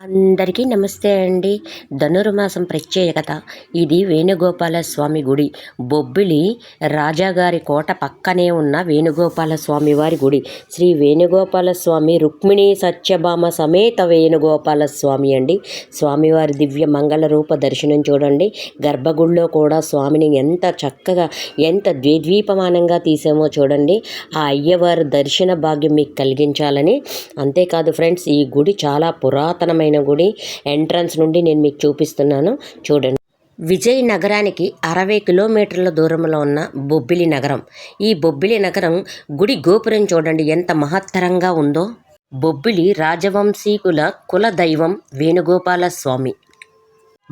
అందరికీ నమస్తే అండి. ధనుర్మాసం ప్రత్యేకత ఇది వేణుగోపాల స్వామి గుడి. బొబ్బిలి రాజాగారి కోట పక్కనే ఉన్న వేణుగోపాల స్వామి వారి గుడి. శ్రీ వేణుగోపాల స్వామి రుక్మిణి సత్యభామ సమేత వేణుగోపాల స్వామి అండి. స్వామివారి దివ్య మంగళ రూప దర్శనం చూడండి. గర్భగుడిలో కూడా స్వామిని ఎంత చక్కగా ఎంత ద్విద్వీపమానంగా తీసామో చూడండి. ఆ అయ్యవారి దర్శన భాగ్యం మీకు కలిగించాలని. అంతేకాదు ఫ్రెండ్స్ ఈ గుడి చాలా పురాతనమైన గుడి ఎంట్రన్స్ నుండి నేను మీకు చూపిస్తున్నాను. చూడండి. విజయ్ నగరానికి అరవై కిలోమీటర్ల దూరంలో ఉన్న బొబ్బిలి నగరం. ఈ బొబ్బిలి నగరం గుడి గోపురం చూడండి ఎంత మహత్తరంగా ఉందో. బొబ్బిలి రాజవంశీకుల కుల దైవం వేణుగోపాల స్వామి.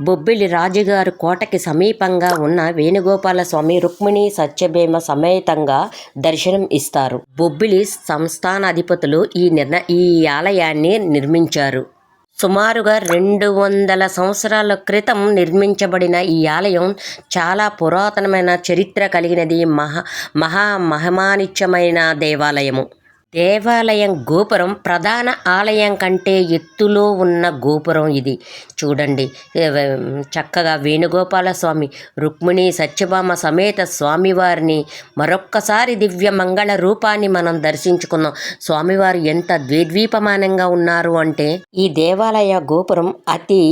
బొబ్బిలి రాజుగారు కోటకి సమీపంగా ఉన్న వేణుగోపాల స్వామి రుక్మిణి సత్యభేమ సమేతంగా దర్శనం ఇస్తారు. బొబ్బిలి సంస్థానాధిపతులు ఈ నిర్ణ ఈ ఆలయాన్ని నిర్మించారు. సుమారుగా రెండు వందల సంవత్సరాల క్రితం నిర్మించబడిన ఈ ఆలయం చాలా పురాతనమైన చరిత్ర కలిగినది మహా మహా మహిమానిత్యమైన దేవాలయము. దేవాలయం గోపురం ప్రధాన ఆలయం కంటే ఎత్తులో ఉన్న గోపురం ఇది. చూడండి. చక్కగా వేణుగోపాల స్వామి రుక్మిణి సత్యభామ సమేత స్వామివారిని మరొక్కసారి దివ్య మంగళ రూపాన్ని మనం దర్శించుకున్నాం. స్వామివారు ఎంత ద్విద్వీపమానంగా ఉన్నారు అంటే ఈ దేవాలయ గోపురం అతి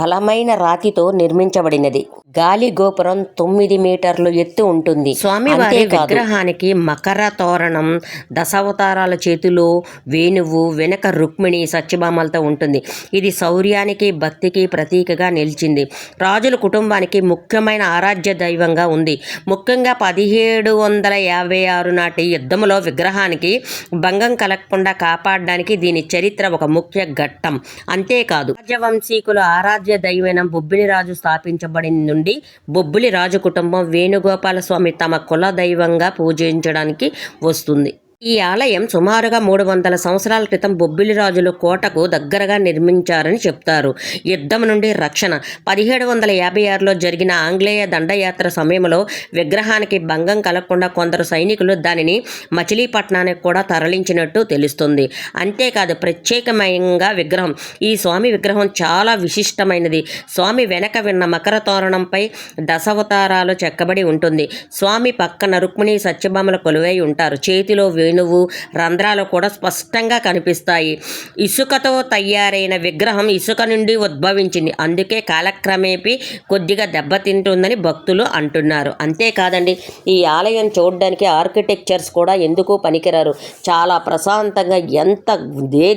బలమైన రాతితో నిర్మించబడినది. గాలి గోపురం తొమ్మిది మీటర్లు ఎత్తు ఉంటుంది. స్వామివారి విగ్రహానికి మకర తోరణం దశావతారాల చేతిలో వేణువు వెనక రుక్మిణి సత్యభామలతో ఉంటుంది. ఇది శౌర్యానికి భక్తికి ప్రతీకగా నిలిచింది. రాజుల కుటుంబానికి ముఖ్యమైన ఆరాధ్య దైవంగా ఉంది. ముఖ్యంగా పదిహేడు వందల యాభై ఆరు నాటి యుద్ధంలో విగ్రహానికి భంగం కలగకుండా కాపాడడానికి దీని చరిత్ర ఒక ముఖ్య ఘట్టం. అంతేకాదు రాజవంశీకుల ఆరాధ్య దైవైన బొబ్బిలి రాజు స్థాపించబడిన నుండి బొబ్బిలి రాజకుటుంబం వేణుగోపాల స్వామి తమ కుల దైవంగా పూజించడానికి వస్తుంది. ఈ ఆలయం సుమారుగా మూడు వందల సంవత్సరాల క్రితం బొబ్బిలి రాజులు కోటకు దగ్గరగా నిర్మించారని చెప్తారు. యుద్ధం నుండి రక్షణ. పదిహేడు వందల యాభై ఆరులో జరిగిన ఆంగ్లేయ దండయాత్ర సమయంలో విగ్రహానికి భంగం కలగకుండా కొందరు సైనికులు దానిని మచిలీపట్నానికి కూడా తరలించినట్టు తెలుస్తుంది. అంతేకాదు ప్రత్యేకమైన విగ్రహం. ఈ స్వామి విగ్రహం చాలా విశిష్టమైనది. స్వామి వెనక విన్న మకర తోరణంపై దశావతారాలు చెక్కబడి ఉంటుంది. స్వామి పక్కన రుక్మిణి సత్యభామల కొలువై ఉంటారు. చేతిలో రేణువు రంధ్రాలు కూడా స్పష్టంగా కనిపిస్తాయి. ఇసుకతో తయారైన విగ్రహం ఇసుక నుండి ఉద్భవించింది. అందుకే కాలక్రమేపీ కొద్దిగా దెబ్బతింటుందని భక్తులు అంటున్నారు. అంతేకాదండి ఈ ఆలయం చూడడానికి ఆర్కిటెక్చర్స్ కూడా ఎందుకు పనికిరారు? చాలా ప్రశాంతంగా ఎంత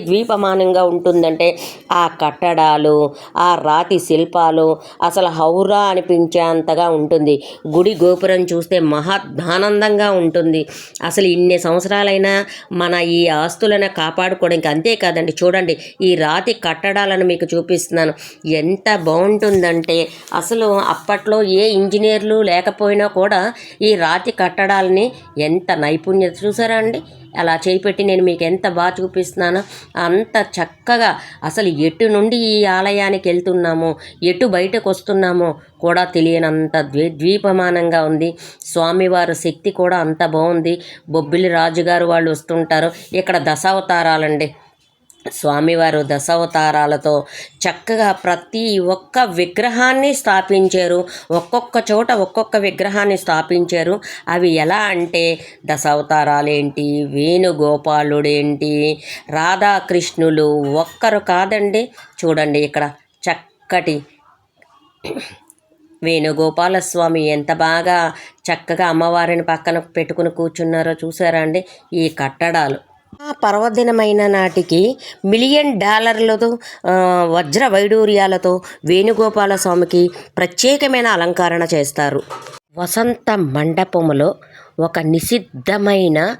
ద్వీపమానంగా ఉంటుందంటే ఆ కట్టడాలు ఆ రాతి శిల్పాలు అసలు హౌరా అనిపించేంతగా ఉంటుంది. గుడి గోపురం చూస్తే మహా ఆనందంగా ఉంటుంది. అసలు ఇన్ని సంవత్సరాలైనా మన ఈ ఆస్తులను కాపాడుకోవడానికి అంతేకాదండి చూడండి ఈ రాతి కట్టడాలను మీకు చూపిస్తున్నాను. ఎంత బాగుంటుందంటే అసలు అప్పట్లో ఏ ఇంజనీర్లు లేకపోయినా కూడా ఈ రాతి కట్టడాలని ఎంత నైపుణ్యత చూసారా అండి? అలా చేపెట్టి నేను మీకు ఎంత బాగా చూపిస్తున్నానో అంత చక్కగా అసలు ఎటు నుండి ఈ ఆలయానికి వెళ్తున్నామో ఎటు బయటకు వస్తున్నామో కూడా తెలియనంత ద్వీ ద్వీపమానంగా ఉంది. స్వామివారి శక్తి కూడా అంత బాగుంది. బొబ్బిలి రాజుగారు వాళ్ళు వస్తుంటారు. ఇక్కడ దశావతారాలండి. స్వామివారు దశావతారాలతో చక్కగా ప్రతి ఒక్క విగ్రహాన్ని స్థాపించారు. ఒక్కొక్క చోట ఒక్కొక్క విగ్రహాన్ని స్థాపించారు. అవి ఎలా అంటే దశావతారాలేంటి వేణుగోపాలుడేంటి రాధాకృష్ణులు ఒక్కరు కాదండి. చూడండి ఇక్కడ చక్కటి వేణుగోపాల స్వామి ఎంత బాగా చక్కగా అమ్మవారిని పక్కన పెట్టుకుని కూర్చున్నారో చూసారా అండి. ఈ కట్టడాలు ఆ పర్వదినమైన నాటికి మిలియన్ డాలర్లతో వజ్ర వైడూర్యాలతో వేణుగోపాల స్వామికి ప్రత్యేకమైన అలంకరణ చేస్తారు. వసంత మండపములో ఒక నిషిద్ధమైన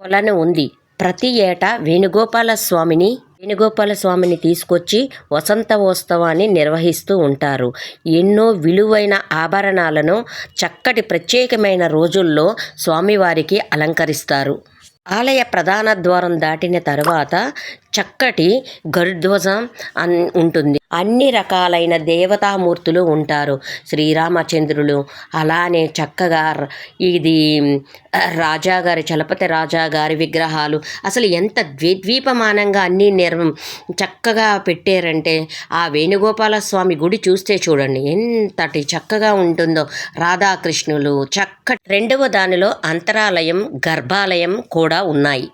కొలను ఉంది. ప్రతి ఏటా వేణుగోపాల స్వామిని వేణుగోపాల స్వామిని తీసుకొచ్చి వసంతోత్సవాన్ని నిర్వహిస్తూ ఉంటారు. ఎన్నో విలువైన ఆభరణాలను చక్కటి ప్రత్యేకమైన రోజుల్లో స్వామివారికి అలంకరిస్తారు. ఆలయ ప్రధాన ద్వారం దాటిన తర్వాత చక్కటి గరుధ్వజం అన్ ఉంటుంది. అన్ని రకాలైన దేవతామూర్తులు ఉంటారు. శ్రీరామచంద్రులు అలానే చక్కగా ఇది రాజాగారి చలపతి రాజాగారి విగ్రహాలు. అసలు ఎంత ద్విద్వీపమానంగా అన్నీ నిర్ చక్కగా పెట్టారంటే ఆ వేణుగోపాల స్వామి గుడి చూస్తే చూడండి ఎంతటి చక్కగా ఉంటుందో. రాధాకృష్ణులు చక్క రెండవ దానిలో అంతరాలయం గర్భాలయం కూడా ఉన్నాయి.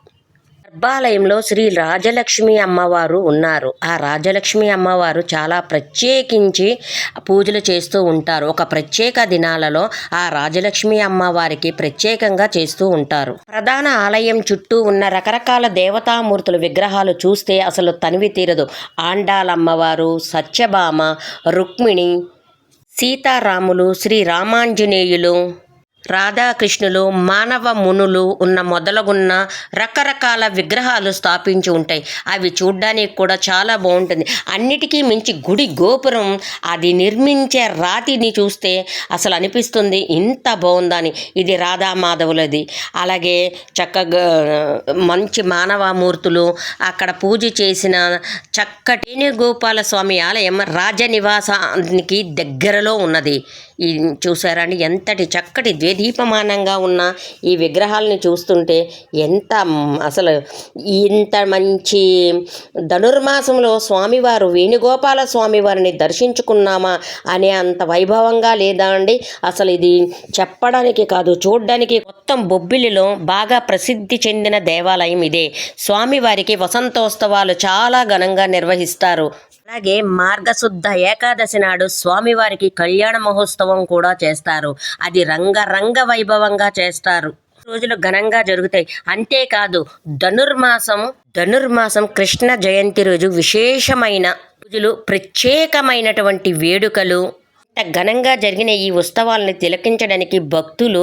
గర్భాలయంలో శ్రీ రాజలక్ష్మి అమ్మవారు ఉన్నారు. ఆ రాజలక్ష్మి అమ్మవారు చాలా ప్రత్యేకించి పూజలు చేస్తూ ఉంటారు. ఒక ప్రత్యేక దినాలలో ఆ రాజలక్ష్మి అమ్మవారికి ప్రత్యేకంగా చేస్తూ ఉంటారు. ప్రధాన ఆలయం చుట్టూ ఉన్న రకరకాల దేవతామూర్తుల విగ్రహాలు చూస్తే అసలు తనివి తీరదు. ఆండాలమ్మవారు సత్యభామ రుక్మిణి సీతారాములు శ్రీ రామాంజనేయులు రాధాకృష్ణులు మానవ మునులు ఉన్న మొదలగున్న రకరకాల విగ్రహాలు స్థాపించి ఉంటాయి. అవి చూడ్డానికి కూడా చాలా బాగుంటుంది. అన్నిటికీ మించి గుడి గోపురం అది నిర్మించే రాతిని చూస్తే అసలు అనిపిస్తుంది ఇంత బాగుందని. ఇది రాధామాధవులది. అలాగే చక్కగా మంచి మానవమూర్తులు అక్కడ పూజ చేసిన చక్కటి గోపాల స్వామి ఆలయం రాజనివాసానికి దగ్గరలో ఉన్నది. ఈ చూసారండి ఎంతటి చక్కటి దీపమానంగా ఉన్న ఈ విగ్రహాలని చూస్తుంటే ఎంత అసలు ఇంత మంచి ధనుర్మాసంలో స్వామివారు వేణుగోపాల స్వామివారిని దర్శించుకున్నామా అనే అంత వైభవంగా లేదా అండి? అసలు ఇది చెప్పడానికి కాదు చూడడానికి మొత్తం బొబ్బిలిలో బాగా ప్రసిద్ధి చెందిన దేవాలయం ఇదే. స్వామివారికి వసంతోత్సవాలు చాలా ఘనంగా నిర్వహిస్తారు. అలాగే మార్గశుద్ధ ఏకాదశి నాడు స్వామివారికి కళ్యాణ మహోత్సవం కూడా చేస్తారు. అది రంగరంగ వైభవంగా చేస్తారు. రోజులు ఘనంగా జరుగుతాయి. అంతేకాదు ధనుర్మాసం ధనుర్మాసం కృష్ణ జయంతి రోజు విశేషమైన రోజులు ప్రత్యేకమైనటువంటి వేడుకలు ఘనంగా జరిగిన ఈ ఉత్సవాలను తిలకించడానికి భక్తులు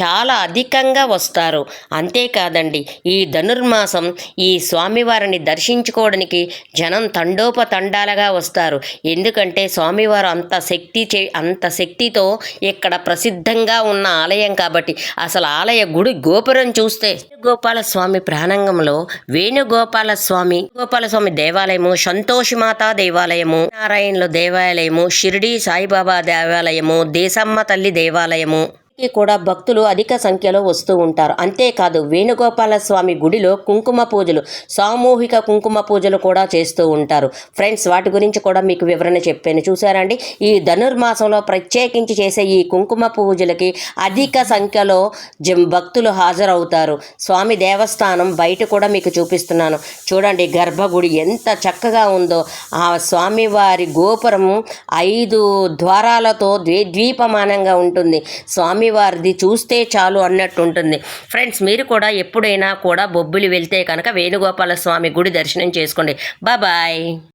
చాలా అధికంగా వస్తారు. అంతేకాదండి ఈ ధనుర్మాసం ఈ స్వామివారిని దర్శించుకోవడానికి జనం తండోపతండాలుగా వస్తారు. ఎందుకంటే స్వామివారు అంత శక్తి చే అంత శక్తితో ఇక్కడ ప్రసిద్ధంగా ఉన్న ఆలయం కాబట్టి అసలు ఆలయ గుడి గోపురం చూస్తే గోపాల స్వామి ప్రాణంగంలో వేణుగోపాల స్వామి గోపాల స్వామి దేవాలయము సంతోషిమాత దేవాలయము నారాయణలో దేవాలయము షిరిడి సాయిబాబా దేవాలయము దేశమ్మ తల్లి దేవాలయము. కూడా భక్తులు అధిక సంఖ్యలో వస్తూ ఉంటారు. అంతేకాదు వేణుగోపాల స్వామి గుడిలో కుంకుమ పూజలు సామూహిక కుంకుమ పూజలు కూడా చేస్తూ ఉంటారు. ఫ్రెండ్స్ వాటి గురించి కూడా మీకు వివరణ చెప్పాను. చూసారండి ఈ ధనుర్మాసంలో ప్రత్యేకించి చేసే ఈ కుంకుమ పూజలకి అధిక సంఖ్యలో జం భక్తులు హాజరవుతారు. స్వామి దేవస్థానం బయట కూడా మీకు చూపిస్తున్నాను. చూడండి గర్భగుడి ఎంత చక్కగా ఉందో. ఆ స్వామివారి గోపురం ఐదు ద్వారాలతో ద్వీ ద్వీపమానంగా ఉంటుంది. స్వామి స్వామివారిది చూస్తే చాలు అన్నట్టు ఉంటుంది. ఫ్రెండ్స్ మీరు కూడా ఎప్పుడైనా కూడా బొబ్బిలి వెళ్తే కనుక వేణుగోపాల స్వామి గుడి దర్శనం చేసుకోండి. బాబాయ్